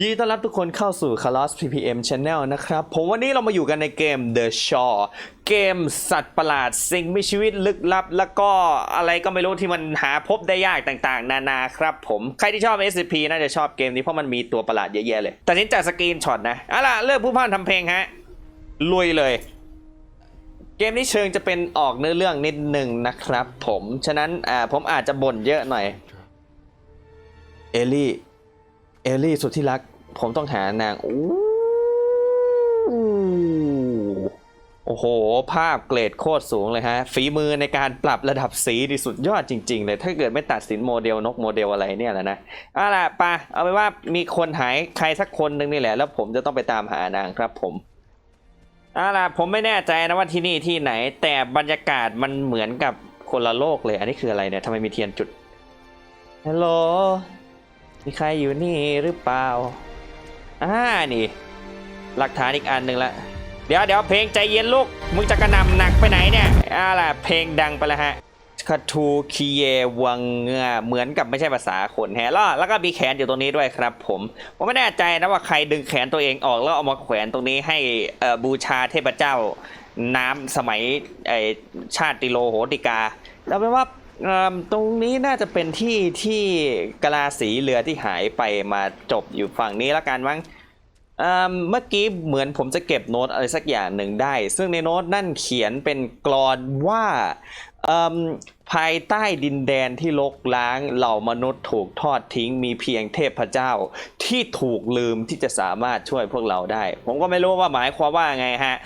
ยินดีต้อนรับทุกคนเข้าสู่ c a l o s PPM Channel นะครับ ผมวันนี้เรามาอยู่กันในเกม The Shaw เกมสัตว์ประหลาด สิ่งมีชีวิตลึกลับ แล้วก็อะไรก็ไม่รู้ที่มันหาพบได้ยากต่างๆ นานาครับผม ใครที่ชอบ SCP น่าจะชอบเกมนี้เพราะมันมีตัวประหลาดเยอะแยะเลย แต่นี้จากสกรีนช็อตนะเอาล่ะเลิกผู้พานทำเพลงฮะลุยเลย เกมนี้เชิงจะเป็นออกเนื้อเรื่องนิดหนึ่งนะครับ ผม ฉะนั้นอ่าผมอาจจะบ่นเยอะหน่อย เอลลี่ เอลลี่สุดที่รัก ผมต้องหานางอู้โอ้โห ภาพเกรดโคตรสูงเลยฮะ ฝีมือในการปรับระดับสีดีสุดยอดจริง ๆ เลย ถ้าเกิดไม่ตัดสินโมเดลนกโมเดลอะไรเนี่ยแหละนะเอาล่ะปะเอาไปนว่ามีคนหายใครสักคนหนึ่งนี่แหละ แล้วผมจะต้องไปตามหานางครับผมเอาล่ะผมไม่แน่ใจนะว่าที่นี่ที่ไหน แต่บรรยากาศมันเหมือนกับคนละโลกเลย อันนี้คืออะไรเนี่ยทำไมมีเทียนจุดฮัลโหล มีใครอยู่นี่หรือเปล่าอ่านี่ หลักฐานอีกอันหนึ่งละ เดี๋ยวเดี๋ยวเพลงใจเย็นลูก มึงจะกระนำหนักไปไหนเนี่ยอ่าล่ะเพลงดังไปแล้วฮะคาทูคีเยวังเงือเหมือนกับไม่ใช่ภาษาคนแฮะแล้วแล้วก็มีแขนอยู่ตรงนี้ด้วยครับผมผมไม่แน่ใจนะว่าใครดึงแขนตัวเองออกแล้วเอามาแขวนตรงนี้ให้บูชาเทพเจ้า น้ำสมัยไอชาติโลโหติกา แล้วเป็นว่า ตรงนี้น่าจะเป็นที่ที่กะลาสีเรือที่หายไปมาจบอยู่ฝั่งนี้ละกันมั้ง เมื่อกี้เหมือนผมจะเก็บโน้ตอะไรสักอย่างหนึ่งได้ ซึ่งในโน้ตนั่นเขียนเป็นกรอนว่าภายใต้ดินแดนที่ลกล้างเหล่ามนุษย์ถูกทอดทิ้งมีเพียงเทพเจ้า ที่ถูกลืมที่จะสามารถช่วยพวกเราได้ ผมก็ไม่รู้ว่าหมายความว่าไงฮะ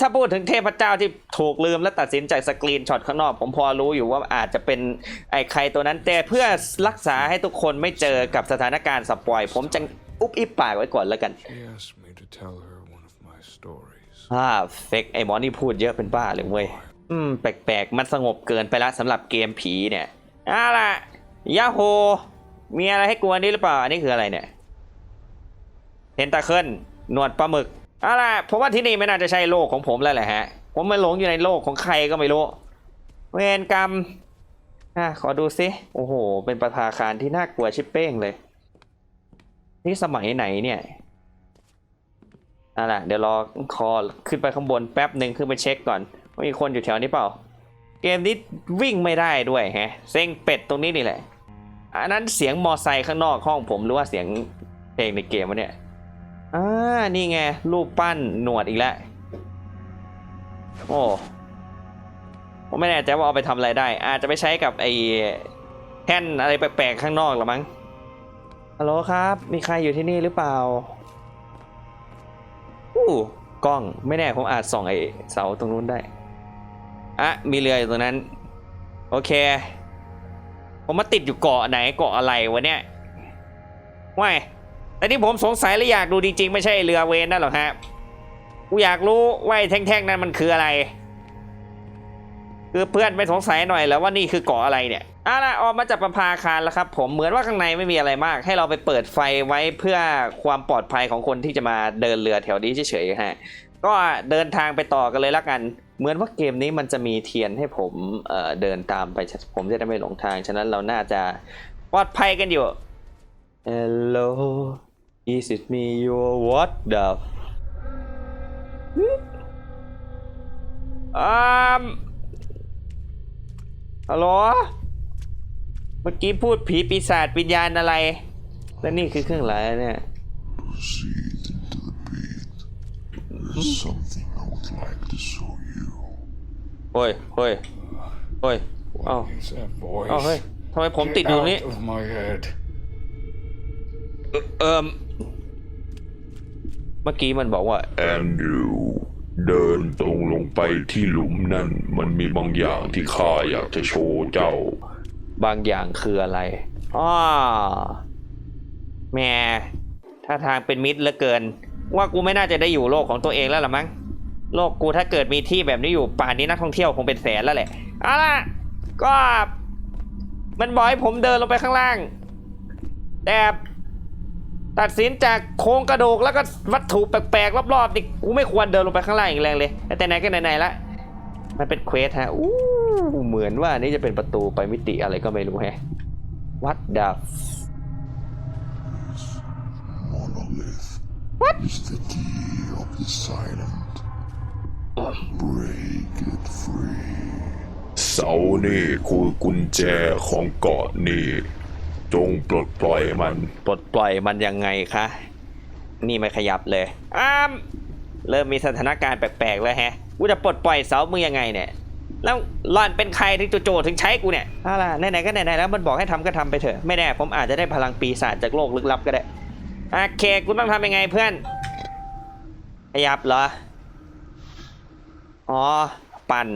ถ้าพูดถึงเทพเจ้าที่ถูกลืมและตัดสินจากสกรีนช็อตข้างนอก ผมพอรู้อยู่ว่าอาจจะเป็นไอ้ใครตัวนั้น แต่เพื่อรักษาให้ทุกคนไม่เจอกับสถานการณ์สปอยผมจะ อุบอิบปากไว้ก่อนแล้วกัน She asked me to tell her one of my stories. อ่าเฟกไอ้หมอนี่พูดเยอะเป็นบ้าเลยเว้ย อืม แปลกๆ มันสงบเกินไปแล้วสำหรับเกมผีเนี่ยเอาล่ะยาโฮมีอะไรให้กลัวนี่หรือเปล่า อันนี้คืออะไรเนี่ยเทนตาเคิลหนวดปลาหมึกเอาล่ะผมว่าที่นี่ไม่น่าจะใช่โลกของผมแล้วแหละฮะ ผมมาหลงอยู่ในโลกของใครก็ไม่รู้ เวรกรรมอะขอดูซิ โอ้โห เป็นประภาคารที่น่ากลัวชิบเป้งเลย นี่สมัยไหนเนี่ยอะล่ะเดี๋ยวรอคอขึ้นไปข้างบนแป๊บหนึ่งขึ้นไปเช็คก่อนว่ามีคนอยู่แถวนี้เปล่า เกมนี้วิ่งไม่ได้ด้วยแฮะเซ็งเป็ดตรงนี้นี่แหละ อันนั้นเสียงมอไซค์ข้างนอกห้องผมหรือว่าเสียงเพลงในเกมวะเนี่ยอ่านี่ไงรูปปั้นหนวดอีกแล้วโอ้ผมไม่แน่ใจว่าเอาไปทำอะไรได้ อาจจะไปใช้กับไอ้แท่นอะไรแปลกๆข้างนอกหรือมั้ง ฮัลโหลครับ มีใครอยู่ที่นี่หรือเปล่า อู้กล้องไม่แน่ผมอาจส่องไอเสาตรงนู้นได้ อะ มีเรืออยู่ตรงนั้น โอเค ผมมาติดอยู่เกาะไหนเกาะอะไรวะเนี่ยว่ายแต่ที่ผมสงสัยและอยากดูจริงๆ ไม่ใช่เรือเวนนั่นหรอกฮะ กูอยากรู้ว่าไอ้แท่งๆ นั้นมันคืออะไร คือเพื่อนไม่สงสัยหน่อยแล้วว่านี่คือเกาะอะไรเนี่ย อะละออกมาจากประภาคารแล้วครับผมเหมือนว่าข้างในไม่มีอะไรมาก ให้เราไปเปิดไฟไว้เพื่อความปลอดภัยของคนที่จะมาเดินเรือแถวนี้เฉยๆฮะก็เดินทางไปต่อกันเลยละกัน เหมือนว่าเกมนี้มันจะมีเทียนให้ผมเเดินตามไปผมจะได้ไม่หลงทาง ฉะนั้นเราน่าจะปลอดภัยกันอยู่ Hello is it me your what the อืมฮัลโหล มื่อกี้พูดผีปีศาจวิญญาณอะไร แล้วนี่คือเครื่องหมายอะไรเนี่ย Proceed into the pit. There's something I would like to show you. โอ้ยเฮ้ยเฮ้ยเอ้า What is that voice? เอ้าเฮ้ยทำไมผมติดอยู่ตรงนี้ Out of my head. เอิมเมื่อกี้มันบอกว่า แอนดรูเดินตรงลงไปที่หลุมนั่น มันมีบางอย่างที่ข้าอยากจะโชว์เจ้า บางอย่างคืออะไรอ้อแหม่ถ้าทางเป็นมิตรเหลือเกิน ว่ากูไม่น่าจะได้อยู่โลกของตัวเองแล้วล่ะมั้ง โลกกูถ้าเกิดมีที่แบบนี้อยู่ป่านนี้นักท่องเที่ยวคงเป็นแสนแล้วแหละเอาล่ะ ก็มันบอกให้ผมเดินลงไปข้างล่าง แต่ตัดสินจากโครงกระดูกแล้วก็วัตถุแปลกๆรอบๆนี่กูไม่ควรเดินลงไปข้างล่างอีกแรงเลย แต่ไหนก็ไหนๆละ มันเป็นเควสฮะอู้เหมือนว่านี่จะเป็นประตูไปมิติอะไรก็ไม่รู้แฮะ What the f- Monolith is the key of the silent. Break it free. เสานี่คือกุญแจของเกาะนี่ จงปลดปล่อยมัน ปลดปล่อยมันยังไงคะ นี่ไม่ขยับเลยอ้ามเริ่มมีสถานการณ์แปลกๆแล้วแฮะ กูจะปลดปล่อยเสามึงยังไงเนี่ยแล้วหล่อนเป็นใครถึงโจๆถึงใช้กูเนี่ยเอาล่ะไหนๆก็ไหนๆแล้วมันบอกให้ทำก็ทำไปเถอะไม่แน่ผมอาจจะได้พลังปีศาจจากโลกลึกลับก็ได้โอเคกูต้องทำยังไงเพื่อนขยับเหรออ๋อปั่น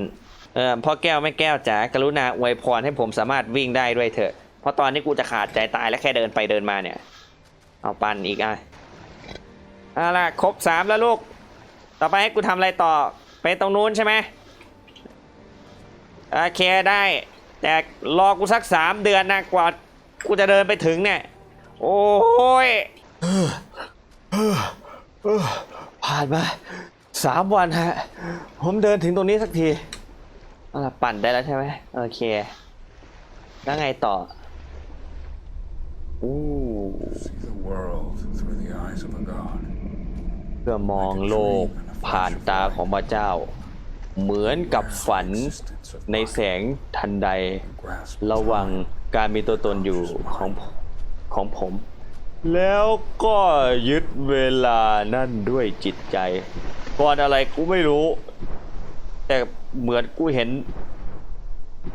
เออพ่อแก้วแม่แก้วจ๋ากรุณาอวยพรให้ผมสามารถวิ่งได้ด้วยเถอะเพราะตอนนี้กูจะขาดใจตายแล้วแค่เดินไปเดินมาเนี่ย เอาปั่นอีกอะเอาล่ะครบสามแล้วลูกต่อไปให้กูทำอะไรต่อ ไปตรงนู้นใช่ไหมโอเคได้ แต่รอกูสักสามเดือนนะกว่ากูจะเดินไปถึงเนี่ย โอ้ยผ่านมาสามวันฮะ ผมเดินถึงตรงนี้สักทีเอาล่ะปั่นได้แล้วใช่ไหมโอเค แล้วไงต่ออู้ See the world through the eyes of a god. เพื่อมองโลก ผ่านตาของพระเจ้า เหมือนกับฝันในแสงทันใด ระวังการมีตัวตนอยู่ของของผม แล้วก็ยึดเวลานั่นด้วยจิตใจ ก่อนอะไรกูไม่รู้ แต่เหมือนกูเห็น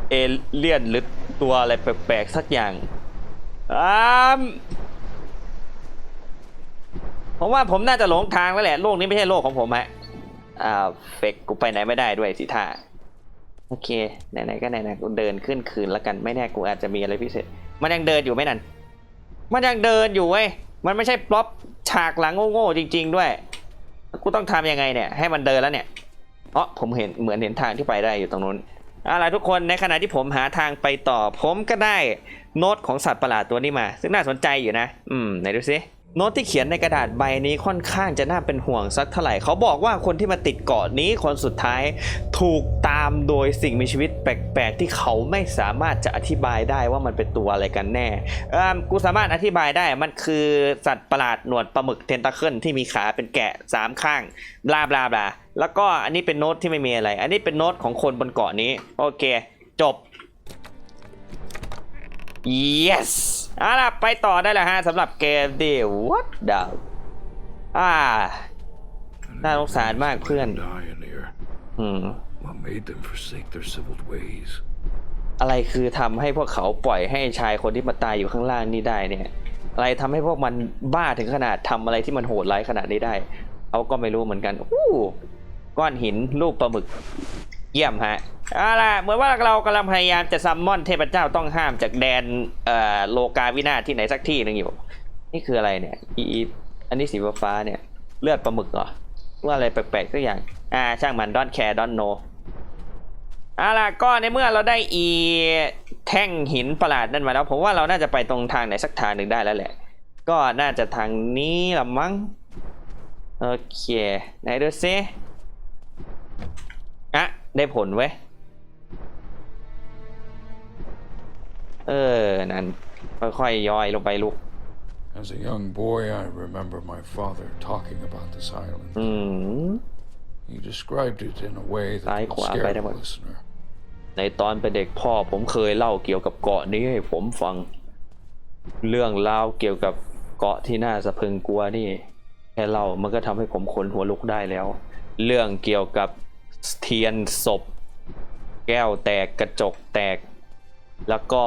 เอเลี่ยนหรือตัวอะไรแปลกๆสักอย่างอ้าม ผมว่าผมน่าจะหลงทางแล้วแหละโลกนี้ไม่ใช่โลกของผมฮะอ่าเฟกกูไปไหนไม่ได้ด้วยสิท่าโอเคไหนๆก็ไหนๆกูเดินขึ้นคืนแล้วกันไม่แน่กูอาจจะมีอะไรพิเศษ มันยังเดินอยู่ไหมนั่นมันยังเดินอยู่เว้ยมันไม่ใช่ปลอปฉากหลังโง่ๆจริง ๆ ด้วยกูต้องทำยังไงเนี่ย ให้มันเดินแล้วเนี่ยอ๋อผมเห็นเหมือนเห็นทางที่ไปได้อยู่ตรงนู้นเอาล่ะทุกคนในขณะที่ผมหาทางไปต่อ ผมก็ได้โน้ตของสัตว์ประหลาดตัวนี้มา ซึ่งน่าสนใจอยู่นะ อืมไหนดูซิ โน้ตที่เขียนในกระดาษใบนี้ค่อนข้างจะน่าเป็นห่วงสักเท่าไหร่ เขาบอกว่าคนที่มาติดเกาะนี้คนสุดท้ายถูกตามโดยสิ่งมีชีวิตแปลกๆ ที่เขาไม่สามารถจะอธิบายได้ว่ามันเป็นตัวอะไรกันแน่เออกูสามารถอธิบายได้มันคือสัตว์ประหลาดหนวดปลาหมึกเทนตาเคิลที่มีขาเป็นแกะสามข้างบลาบลาบลาแล้วก็อันนี้เป็นโน้ตที่ไม่มีอะไร อันนี้เป็นโน้ตของคนบนเกาะนี้โอเค จบ yes เอาล่ะไปต่อได้แล้วฮะสำหรับเกมที่ what the อ่าน่าสงสารมากเพื่อน die in here. อืม What made them forsake their civil ways? อะไรคือทำให้พวกเขาปล่อยให้ชายคนที่มาตายอยู่ข้างล่างนี่ได้เนี่ย อะไรทำให้พวกมันบ้าถึงขนาดทำอะไรที่มันโหดร้ายขนาดนี้ได้เขาก็ไม่รู้เหมือนกันอู้ก้อนหินรูปปลาหมึก เยี่ยมฮะเอาล่ะเหมือนว่าเรากำลังพยายามจะซัมมอนเทพเจ้าต้องห้ามจากแดนเอ่อโลกาวินาที่ไหนสักที่หนึ่งอยู่ นี่คืออะไรเนี่ยอีอันนี้สีฟ้าเนี่ย เลือดปลาหมึกเหรอว่าอะไรแปลกๆสักอย่าง อ่า ช่างมันดอนแคร์ดอนโนเอาล่ะก็ในเมื่อเราได้อีแท่งหินประหลาดนั่นมาแล้ว ผมว่าเราน่าจะไปตรงทางไหนสักทางหนึ่งได้แล้วแหละ ก็น่าจะทางนี้ละมั้งโอเคไหนดูซิ ได้ผลเว้ย เออ นั่น ค่อยๆย่อยลงไปลูก As a young boy, I remember my father talking about this island. อืม He described it in a way that ซ้าย would ขวา scare ไปได้ the หมด listener. ในตอนเป็นเด็กพ่อผมเคยเล่าเกี่ยวกับเกาะนี้ให้ผมฟัง เรื่องราวเกี่ยวกับเกาะที่น่าสะพรึงกลัวนี่ แค่เล่ามันก็ทำให้ผมขนหัวลุกได้แล้ว เรื่องเกี่ยวกับ เทียนศพ แก้วแตกกระจกแตก แล้วก็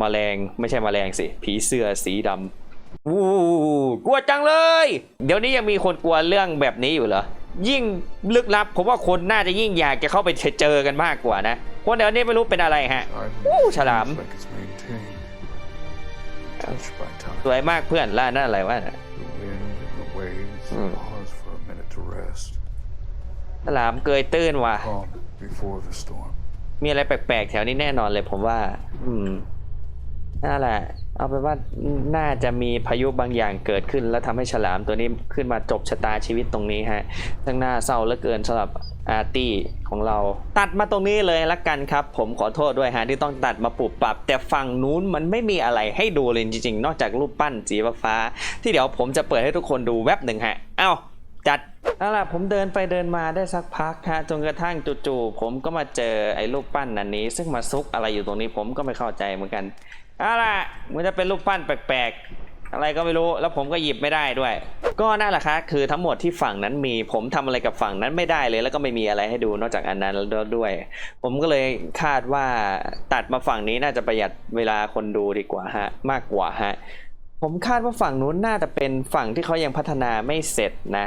มแมลงไม่ใช่มแมลงสิ ผีเสื้อสีดำอู้กลัวจังเลย เดี๋ยวนี้ยังมีคนกลัวเรื่องแบบนี้อยู่เหรอ ยิ่งลึกลับ ผมว่าคนน่าจะยิ่งอยากจะเข้าไปเจอกันมากกว่านะ คนเดี๋ยวนี้ไม่รู้เป็นอะไรฮะ Island Ooh, seems salam. like it's maintained, touched by time. สวยมากเพื่อนล่านั่นอะไรวะ ฉลามเกยตื้นว่ะ Calm before the storm. มีอะไรแปลกๆ แถวนี้แน่นอนเลยผมว่า อืมนั่นแหละ เอาเป็นว่าน่าจะมีพายุบางอย่างเกิดขึ้น แล้วทำให้ฉลามตัวนี้ขึ้นมาจบชะตาชีวิตตรงนี้ฮะทั้งน่าเศร้าเหลือเกินสำหรับอาร์ตี้ของเรา ตัดมาตรงนี้เลยละกันครับ ผมขอโทษด้วยฮะที่ต้องตัดมาปรับปรับ แต่ฝั่งนู้นมันไม่มีอะไรให้ดูเลยจริงๆ นอกจากรูปปั้นสีฟ้าๆที่เดี๋ยวผมจะเปิดให้ทุกคนดูแวบหนึ่งฮะ เอ้าจัด เอาล่ะผมเดินไปเดินมาได้สักพักฮะจนกระทั่งจู่ๆผมก็มาเจอไอ้รูปปั้นอันนี้ ซึ่งมาซุกอะไรอยู่ตรงนี้ผมก็ไม่เข้าใจเหมือนกันเอาล่ะมันจะเป็นรูปปั้นแปลกๆ อะไรก็ไม่รู้แล้วผมก็หยิบไม่ได้ด้วย ก็นั่นแหละครับคือทั้งหมดที่ฝั่งนั้นมีผมทำอะไรกับฝั่งนั้นไม่ได้เลย แล้วก็ไม่มีอะไรให้ดูนอกจากอันนั้นแล้วด้วย ผมก็เลยคาดว่าตัดมาฝั่งนี้น่าจะประหยัดเวลาคนดูดีกว่าฮะมากกว่าฮะผมคาดว่าฝั่งนู้นน่าจะเป็นฝั่งที่เขายังพัฒนาไม่เสร็จนะ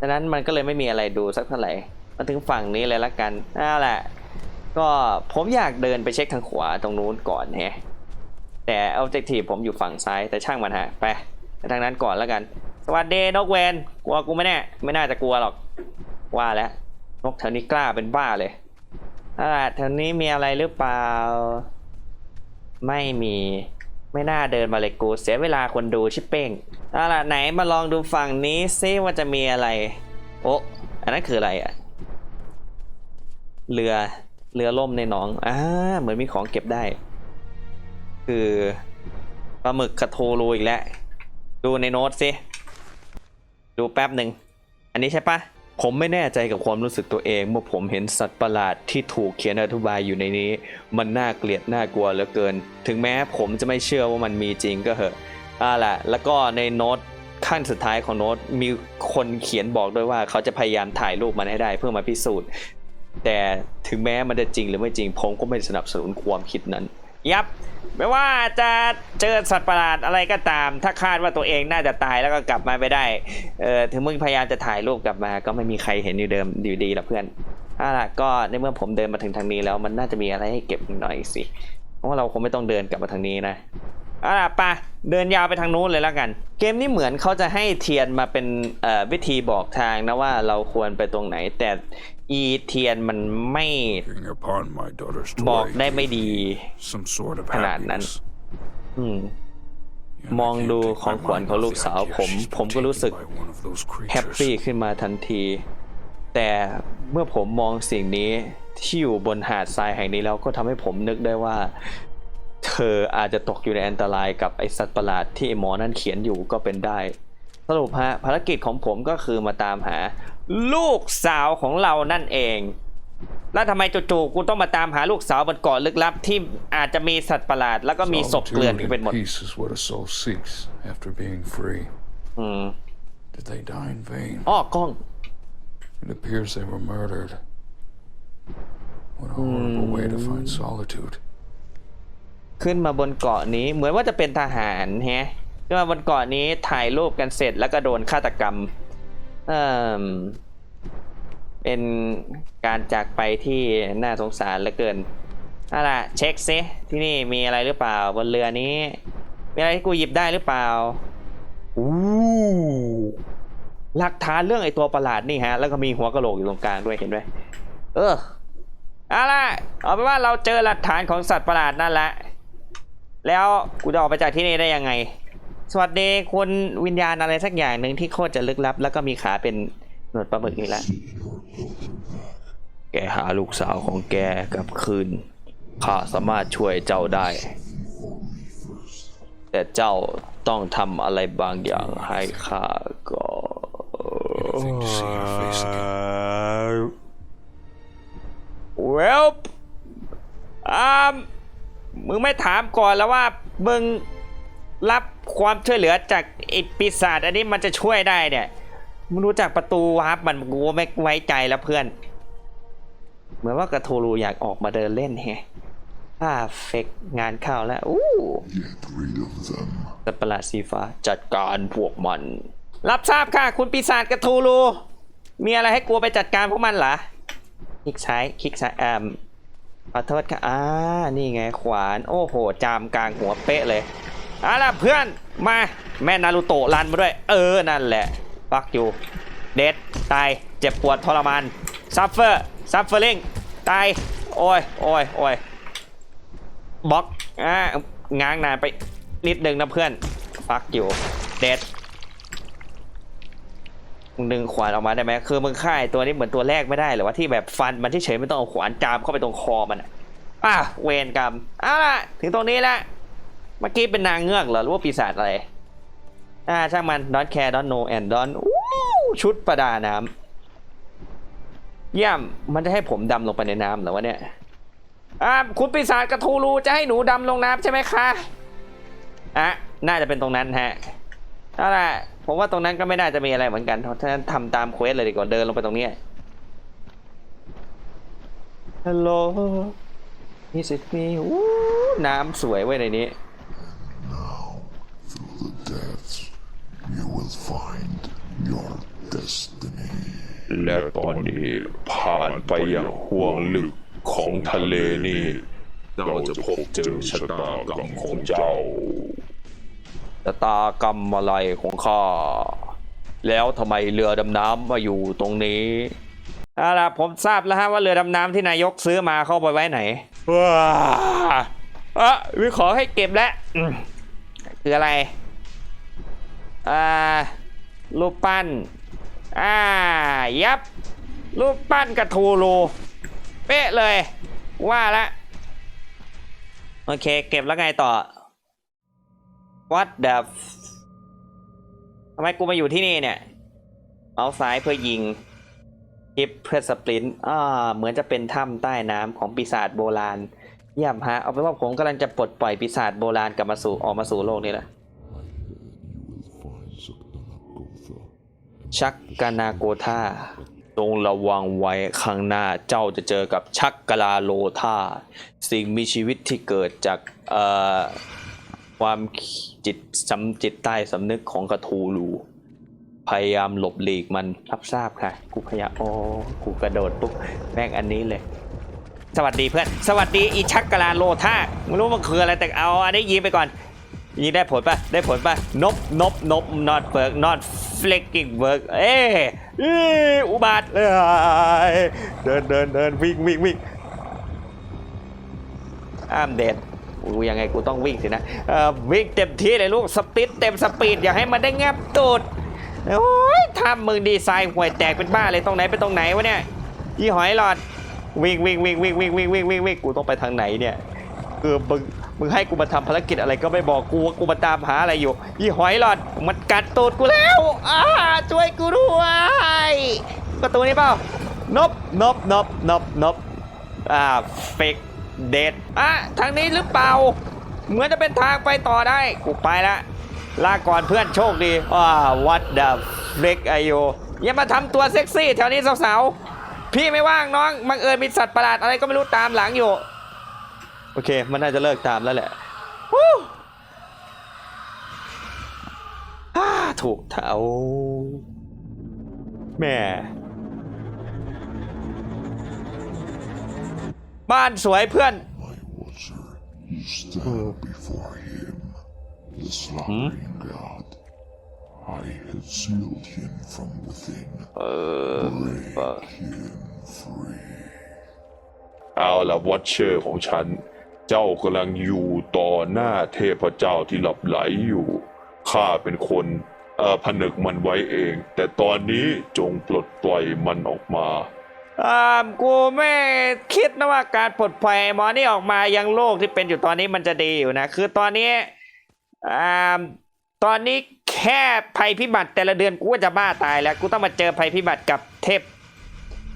ดังนั้นมันก็เลยไม่มีอะไรดูสักเท่าไหร่มาถึงฝั่งนี้เลยละกันนั่นแหละ ก็ผมอยากเดินไปเช็คทางขวาตรงนู้นก่อนแฮะแต่ objective ผมอยู่ฝั่งซ้ายแต่ช่างมันฮะไปทางนั้นก่อนแล้วกัน สวัสดีนกเวนกลัวกูไหมเนี่ยไม่น่าจะกลัวหรอกว่าแล้วนกแถวนี้กล้าเป็นบ้าเลยอ่าแถวนี้มีอะไรหรือเปล่า ไม่มี ไม่น่าเดินมาเลยกู เสียเวลาคนดูชิปเป้ง เอาล่ะไหนมาลองดูฝั่งนี้ซิว่าจะมีอะไร โอ้อันนั้นคืออะไรอะเรือเรือล่มในหนองอ่าเหมือนมีของเก็บได้ คือปลาหมึกกระโทรูอีกแล้ว ดูในโน้ตสิ ดูแป๊บหนึ่ง อันนี้ใช่ปะผมไม่แน่ใจกับความรู้สึกตัวเอง เมื่อผมเห็นสัตว์ประหลาดที่ถูกเขียนอธิบายอยู่ในนี้ มันน่าเกลียดน่ากลัวเหลือเกิน ถึงแม้ผมจะไม่เชื่อว่ามันมีจริงก็เหอะ อ่าล่ะแล้วก็ในโน้ตขั้นสุดท้ายของโน้ตมีคนเขียนบอกด้วยว่าเขาจะพยายามถ่ายรูปมันให้ได้เพื่อมาพิสูจน์ แต่ถึงแม้มันจะจริงหรือไม่จริงผมก็ไม่สนับสนุนความคิดนั้น ยับ ไม่ว่าจะเจอสัตว์ประหลาดอะไรก็ตาม ถ้าคาดว่าตัวเองน่าจะตายแล้วก็กลับมาไปได้เออถึงมึงพยายามจะถ่ายรูปกลับมา ก็ไม่มีใครเห็นอยู่เดิมอยู่ดีละเพื่อนเอาล่ะก็ในเมื่อผมเดินมาถึงทางนี้แล้วมันน่าจะมีอะไรให้เก็บอีกหน่อยสิเพราะว่าเราคงไม่ต้องเดินกลับมาทางนี้นะอาล่ะไป เดินยาวไปทางนู้นเลยแล้วกัน เกมนี้เหมือนเขาจะให้เทียนมาเป็นเอ่อวิธีบอกทางนะว่าเราควรไปตรงไหน แต่อีเทียนมันไม่ Looking upon my daughter's บอก toy, ได้ไม่ดี some sort of ขนาดนั้น happiness. อืม And I มอง can't ดู take ของ my ขวัญ mind ของ off ลูก the สาว idea ผม she's ผมก็รู้สึก taken by one of those แฮป creatures. ปี้ขึ้นมาทันที แต่เมื่อผมมองสิ่งนี้ที่อยู่บนหาดทรายแห่งนี้แล้วก็ทำให้ผมนึกได้ว่า เธออาจจะตกอยู่ในอันตรายกับไอสัตว์ประหลาดที่ไอ้หมอนั่นเขียนอยู่ก็เป็นได้ สรุปฮะภารกิจของผมก็คือมาตามหา ลูกสาวของเรานั่นเอง แล้วทำไมจู่ๆกูต้องมาตามหาลูกสาวบนเกาะลึกลับที่อาจจะมีสัตว์ประหลาด แล้วก็มีศพเกลื่อนอยู่ Solitude เป็นหมด and peace is what a soul seeks after being free. อืม Did they die in vain? อ้อกล้อง It appears they were murdered. What a horrible way to find solitude. ขึ้นมาบนเกาะนี้เหมือนว่าจะเป็นทหารแฮะขึ้นมาบนเกาะนี้ถ่ายรูปกันเสร็จแล้วก็โดนฆาตกรรมเอ่มเป็นการจากไปที่น่าสงสารเหลือเกินเอาล่ะเช็คซิที่นี่มีอะไรหรือเปล่าบนเรือนี้มีอะไรที่กูหยิบได้หรือเปล่าอู้หลักฐานเรื่องไอตัวประหลาดนี่ฮะ แล้วก็มีหัวกะโหลกอยู่ตรงกลางด้วยเห็นไหมเออเอาล่ะเอาเป็นว่าเราเจอหลักฐานของสัตว์ประหลาดนั่นแหละ แล้วกูจะออกไปจากที่นี่ได้ยังไง สวัสดีคุณวิญญาณอะไรสักอย่างหนึ่งที่โคตรจะลึกลับ แล้วก็มีขาเป็นหนวดปลาหมึกนี่แหละ แกหาลูกสาวของแกกลับคืน ข้าสามารถช่วยเจ้าได้ แต่เจ้าต้องทำอะไรบางอย่างให้ข้าก่อน Anything to see your face again. Well อ่า มึงไม่ถามก่อนแล้วว่ามึงรับความช่วยเหลือจากไอ้ปีศาจอันนี้มันจะช่วยได้เนี่ยมึงรู้จักประตูวาร์ปมันกูไม่ไว้ใจแล้วเพื่อน เหมือนว่ากระโทรูอยากออกมาเดินเล่นแฮะอ่าเฟกงานเข้าแล้วอู้สัตว์ประหลาดสีฟ้าจัดการพวกมัน รับทราบค่ะ คุณปีศาจกระทูรูมีอะไรให้กลัวไปจัดการพวกมันเหรอคลิกซ้ายคลิกซ้ายอ่า ขอโทษค่ะอ่านี่ไงขวาน โอ้โห จามกลางหัวเป๊ะเลยเอาล่ะเพื่อนมาแม่นารูโตะรันมาด้วย เออ นั่นแหละฟักอยู่ เด็ดตาย เจ็บปวดทรมาน ซัฟเฟอร์ ซัฟเฟอร์ลิงตาย โอ้ยโอ้ยโอ้ยบล็อกอ่าง้างนานไปนิดนึงนะเพื่อนฟักอยู่ เด็ด มึงดึงขวานออกมาได้ไหมคือมึงฆ่าไอ้ตัวนี้เหมือนตัวแรกไม่ได้หรือว่าที่แบบฟันมันเฉยๆไม่ต้องเอาขวานจามเข้าไปตรงคอมันอะอะเวรกรรมเอาล่ะถึงตรงนี้ละเมื่อกี้เป็นนางเงือกเหรอหรือว่าปีศาจอะไรอ่าช่างมัน don't care don't know and don't อู้ชุดประดาน้ำเยี่ยมมันจะให้ผมดำลงไปในน้ำเหรอวะเนี่ยอ่าคุณปีศาจกระทูรูจะให้หนูดำลงน้ำใช่ไหมคะอะน่าจะเป็นตรงนั้นฮะ เอาล่ะผมว่าตรงนั้นก็ไม่น่าจะมีอะไรเหมือนกันเพราะฉะนั้นทำตามเควสเลยดีกว่าเดินลงไปตรงนี้ฮัลโหล is it me อู้น้ำสวยไว้ยในนี้ the depths, you will find your destiny. และตอนนี้ผ่านไปอย่างห่วงลึกของทะเลนี่ เราจะพบเจอชะตากรรมของเจ้า ชะตากรรมอะไรของข้า แล้วทำไมเรือดำน้ำมาอยู่ตรงนี้เอาล่ะผมทราบแล้วฮะว่าเรือดำน้ำที่นายกซื้อมาเข้าไปไว้ไหนว้าอะวิขอให้เก็บแล้วอืมคืออะไร อ่า รูปปั้น อ่า ยับ รูปปั้นกระทูรูเป๊ะเลย ว่าละ โอเค เก็บแล้วไงต่อ What the ทำไมกูมาอยู่ที่นี่เนี่ย เอาซ้ายเพื่อยิงทิปเพื่อสปรินต์อ่าเหมือนจะเป็นถ้ำใต้น้ำของปีศาจโบราณเยี่ยมฮะ เอาเป็นว่าผมกำลังจะปลดปล่อยปีศาจโบราณกลับมาสู่ออกมาสู่โลกนี่แหละชักกานาโกธาจงระวังไว้ข้างหน้าเจ้าจะเจอกับชักกลาโลธาสิ่งมีชีวิตที่เกิดจากเอ่อ ความจิตสำจิตใต้สำนึกของกระทูลูพยายามหลบหลีกมันรับทราบค่ะกูพยายามโอ้กูกระโดดปุ๊บแม่งอันนี้เลย สวัสดีเพื่อนสวัสดีอีชักกลาโลธาไม่รู้มันคืออะไรแต่เอาอันนี้ยิงไปก่อนยิงได้ผลปะได้ผลปะนบนบนบ not work not flicking work เอ้ยอุบาทเอ้ยเดินเดินเดินวิ่งวิ่งวิ่งอ้ามเด็ด กูยังไงกูต้องวิ่งสินะเออวิ่งเต็มที่เลยลูกสปีดเต็มสปีดอย่าให้มันได้แงบตูดโอ้ยทำมึงดีไซน์ห่วยแตกเป็นบ้าเลยตรงไหนไปตรงไหนวะเนี่ยยี่หอยหลอดวิ่งวิ่งวิ่งวิ่งวิ่งวิ่งวิ่งวิ่งวิ่งกูต้องไปทางไหนเนี่ยคือมึงมึงให้กูมาทำภารกิจอะไรก็ไม่บอกกูว่ากูมาตามหาอะไรอยู่ยี่หอยหลอดมันกัดตูดกูแล้วอ้าช่วยกูด้วยประตูนี้เปล่านบนบนบนบนบอ่าเฟก เดดอะทางนี้หรือเปล่า เหมือนจะเป็นทางไปต่อได้กูไปละลาก่อนเพื่อนโชคดีอ่า what the frick ไอโยอย่ามาทำตัวเซ็กซี่แถวนี้สาวๆ พี่ไม่ว่างน้องบังเอิญมีสัตว์ประหลาดอะไรก็ไม่รู้ตามหลังอยู่ โอเค มันน่าจะเลิกตามแล้วแหละวู้ฮ่าถูกเท้าแม่ บ้านสวยเพื่อน My watcher, you stand before him, the slaughtering god. I have sealed him from within. Break him free. เอาละวัชเชอร์ของฉัน เจ้ากำลังอยู่ต่อหน้าเทพเจ้าที่หลับไหลอยู่ ข้าเป็นคนเอ่อผนึกมันไว้เอง แต่ตอนนี้จงปลดปล่อยมันออกมาอ่า กูไม่คิดนะว่าการปลดปล่อยหมอนี่ออกมายังโลกที่เป็นอยู่ตอนนี้มันจะดีอยู่นะ คือตอนนี้อตอนนี้แค่ภัยพิบัติแต่ละเดือนกูก็จะบ้าตายแล้ว กูต้องมาเจอภัยพิบัติกับเทพ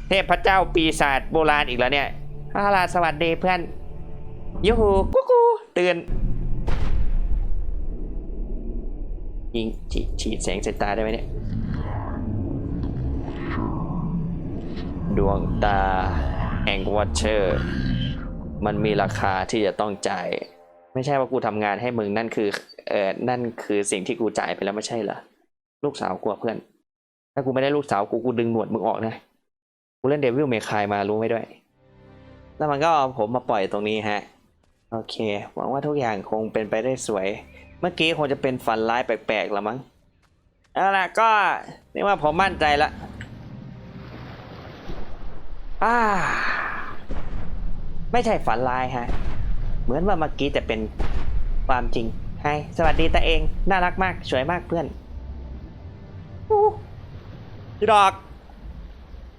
เทพพระเจ้าปีศาจโบราณอีกแล้วเนี่ยฮาลาสวัสดีเพื่อนยูฮูกูกูตื่นยิงฉีดฉีดแสงใส่ตาได้ไหมเนี่ย ดวงตาแห่งวอชเชอร์ มันมีราคาที่จะต้องจ่าย ไม่ใช่ว่ากูทำงานให้มึงนั่นคือเออนั่นคือสิ่งที่กูจ่ายไปแล้วไม่ใช่เหรอลูกสาวกูเพื่อน ถ้ากูไม่ได้ลูกสาวกูกูดึงหนวดมึงออกนะกูเล่นเดวิลเมคายมารู้ไหมด้วย แล้วมันก็เอาผมมาปล่อยตรงนี้ฮะ โอเค หวังว่าทุกอย่างคงเป็นไปได้สวย เมื่อกี้คงจะเป็นฝันร้ายแปลกๆแล้วมั้งเอาล่ะก็นี่ว่าผมมั่นใจละ อ่า ไม่ใช่ฝันร้ายฮะ เหมือนว่าเมื่อกี้จะเป็นความจริงไฮสวัสดีตาเอง น่ารักมาก สวยมากเพื่อนอู้พี่ดอก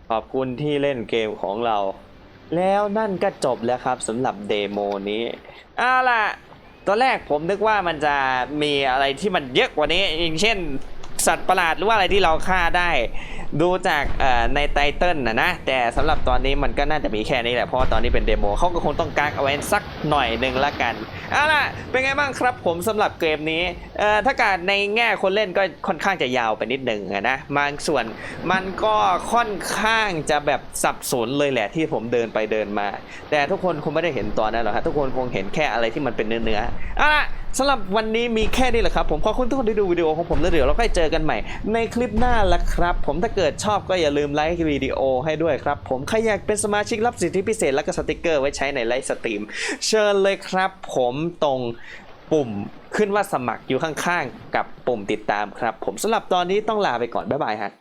ขอบคุณที่เล่นเกมของเรา แล้วนั่นก็จบแล้วครับสำหรับเดโมนี้เอาล่ะตอนแรกผมนึกว่ามันจะมีอะไรที่มันเยอะกว่านี้อย่างเช่น สัตว์ประหลาดหรือว่าอะไรที่เราฆ่าได้ ดูจากในไตเติลนะนะ แต่สำหรับตอนนี้มันก็น่าจะมีแค่นี้แหละ เพราะตอนนี้เป็นเดโมเขาก็คงต้องกักเอาไว้สักหน่อยหนึ่งละกันเอาล่ะ เป็นไงบ้างครับผมสำหรับเกมนี้ถ้าการในแง่คนเล่นก็ค่อนข้างจะยาวไปนิดหนึ่งนะบางส่วนมันก็ค่อนข้างจะแบบสับสนเลยแหละที่ผมเดินไปเดินมา แต่ทุกคนคงไม่ได้เห็นตอนนั้นหรอกฮะทุกคนคงเห็นแค่อะไรที่มันเป็นเนื้อเนื้อๆเอาล่ะ สำหรับวันนี้มีแค่นี้แหละครับ ผมขอบคุณทุกคนที่ดูวิดีโอของผมแล้วเดี๋ยวเราค่อยเจอกันใหม่ ในคลิปหน้าละครับ ผมถ้าเกิดชอบก็อย่าลืมไลค์วิดีโอให้ด้วยครับ ผมใครอยากเป็นสมาชิกรับสิทธิพิเศษและก็สติกเกอร์ไว้ใช้ในไลฟ์สตรีม เชิญเลยครับ ผมตรงปุ่มขึ้นว่าสมัครอยู่ข้างๆ กับปุ่มติดตามครับ ผมสำหรับตอนนี้ต้องลาไปก่อนบ๊ายบายฮะ